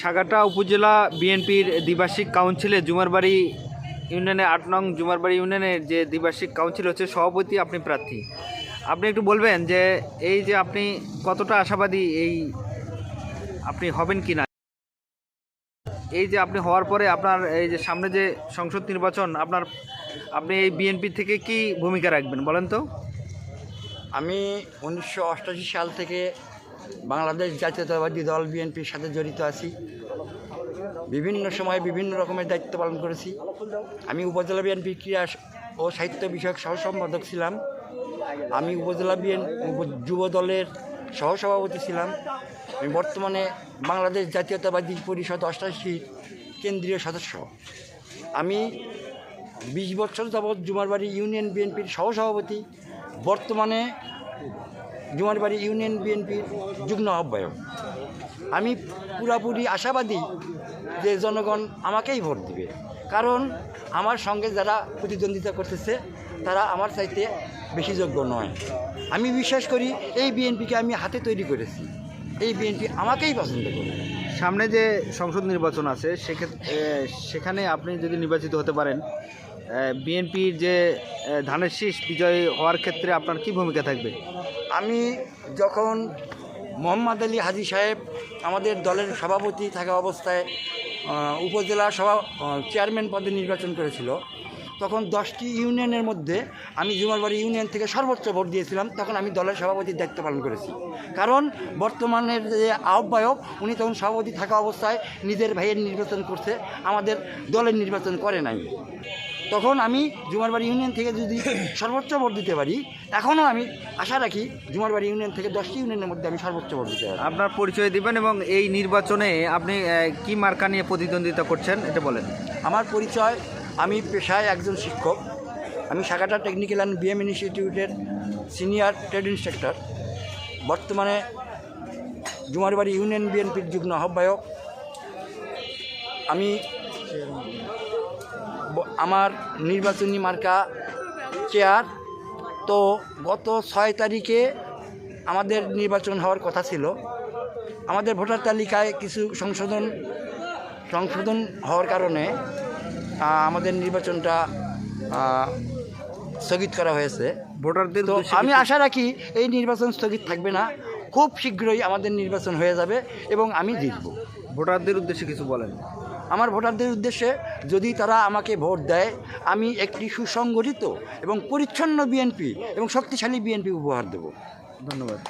সাগাটা উপজেলা বিএনপির দ্বিবার্ষিক কাউন্সিলে জুমারবাড়ি ইউনিয়নে আট নং জুমারবাড়ি ইউনিয়নের যে দ্বিবার্ষিক কাউন্সিল হচ্ছে, সভাপতি আপনি প্রার্থী। আপনি একটু বলবেন যে এই যে আপনি কতটা আশাবাদী এই আপনি হবেন কি না এই যে আপনি হওয়ার পরে আপনার এই যে সামনে যে সংসদ নির্বাচন, আপনার আপনি এই বিএনপি থেকে কি ভূমিকা রাখবেন বলেন তো? আমি উনিশশো সাল থেকে বাংলাদেশ জাতীয়তাবাদী দল বিএনপির সাথে জড়িত আছি। বিভিন্ন সময়ে বিভিন্ন রকমের দায়িত্ব পালন করেছি। আমি উপজেলা বিএনপি ক্রীড়া ও সাহিত্য বিষয়ক সহসম্পাদক ছিলাম। আমি উপজেলা বিএন যুব দলের সহসভাপতি ছিলাম। আমি বর্তমানে বাংলাদেশ জাতীয়তাবাদী পরিষদ অষ্টাশির কেন্দ্রীয় সদস্য। আমি বিশ বছর যাবৎ জুমারবাড়ি ইউনিয়ন বিএনপির সহসভাপতি। বর্তমানে জুমারবাড়ি ইউনিয়ন বিএনপির যুগ্ম আহ্বায়ক। আমি পুরাপুরি আশাবাদী যে জনগণ আমাকেই ভোট দিবে। কারণ আমার সঙ্গে যারা প্রতিদ্বন্দ্বিতা করতেছে, তারা আমার চাইতে বেশি যোগ্য নয়। আমি বিশ্বাস করি এই বিএনপিকে আমি হাতে তৈরি করেছি। এই বিএনপি আমাকেই পছন্দ করে সামনে যে সংসদ নির্বাচন আছে, সেক্ষেত্রে সেখানে আপনি যদি নির্বাচিত হতে পারেন বিএনপির যে ধানের শীষ বিজয় হওয়ার ক্ষেত্রে আপনার কি ভূমিকা থাকবে? আমি যখন মোহাম্মদ আলী হাজি সাহেব আমাদের দলের সভাপতি থাকা অবস্থায় উপজেলা সভা চেয়ারম্যান পদে নির্বাচন করেছিল, তখন দশটি ইউনিয়নের মধ্যে আমি জুমারবাড়ি ইউনিয়ন থেকে সর্বোচ্চ ভোট দিয়েছিলাম, তখন আমি দলের সভাপতির দায়িত্ব পালন করেছি। কারণ বর্তমানের যে আহ্বায়ক, উনি তখন সভাপতি থাকা অবস্থায় নিজের ভাইয়ের নির্বাচন করছে, আমাদের দলের নির্বাচন করে নাই। তখন আমি জুমারবাড়ি ইউনিয়ন থেকে যদি সর্বোচ্চ ভোট দিতে পারি এখনও আমি আশা রাখি জুমারবাড়ি ইউনিয়ন থেকে দশটি ইউনিয়নের মধ্যে আমি সর্বোচ্চ ভোট দিতে পারি আপনার পরিচয় দিবেন এবং এই নির্বাচনে আপনি কি মার্কা নিয়ে প্রতিদ্বন্দ্বিতা করছেন এটা বলেন। আমার পরিচয় আমি পেশায় একজন শিক্ষক। আমি শাখাটা টেকনিক্যাল অ্যান্ড বিএম ইনস্টিটিউটের সিনিয়র ট্রেড ইন্সট্রাক্টর। বর্তমানে জুমারবাড়ি ইউনিয়ন বিএনপির যুগ্ম আহ্বায়ক। আমি আমার নির্বাচনী মার্কা চেয়ার। তো গত ছয় তারিখে আমাদের নির্বাচন হওয়ার কথা ছিল। আমাদের ভোটার তালিকায় কিছু সংশোধন সংশোধন হওয়ার কারণে আমাদের নির্বাচনটা স্থগিত করা হয়েছে। ভোটারদের তো আমি আশা রাখি এই নির্বাচন স্থগিত থাকবে না। খুব শীঘ্রই আমাদের নির্বাচন হয়ে যাবে এবং আমি জিতব। ভোটারদের উদ্দেশ্যে কিছু বলেন। আমার ভোটারদের উদ্দেশ্যে যদি তারা আমাকে ভোট দেয় আমি একটি সুসংগঠিত এবং পরিচ্ছন্ন বিএনপি এবং শক্তিশালী বিএনপি উপহার দেব। ধন্যবাদ।